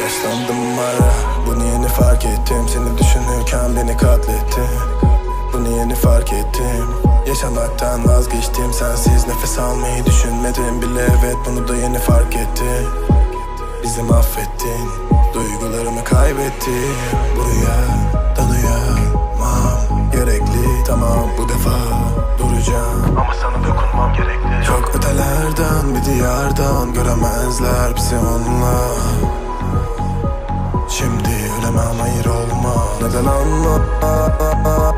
Yaşlandım var Bunu yeni fark ettim. Seni düşünürken beni katlettin. Bunu yeni fark ettim. Yaşamaktan vazgeçtim. Sensiz nefes almayı düşünmedim bile. Evet bunu da yeni fark ettim Bizi mahvettin. Duygularımı kaybettim Buraya dalayamam. Gerekli tamam bu defa duracağım. Ama sana diyardan Göremezler bizi onunla Şimdi ölemem hayır olma. Neden anlamaz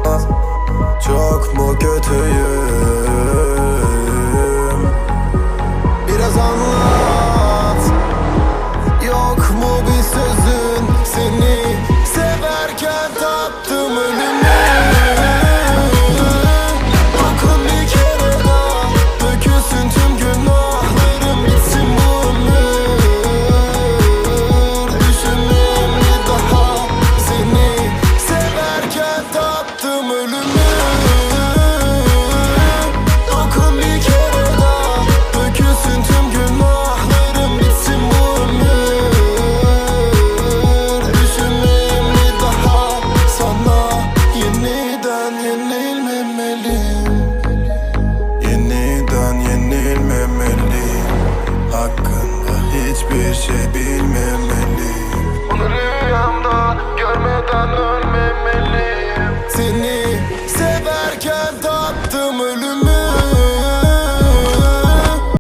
yeniden yenilmemeliyim Yeniden yenilmemeliyim Hakkında hiçbir şey bilmemeliyim Onu rüyamda görmeden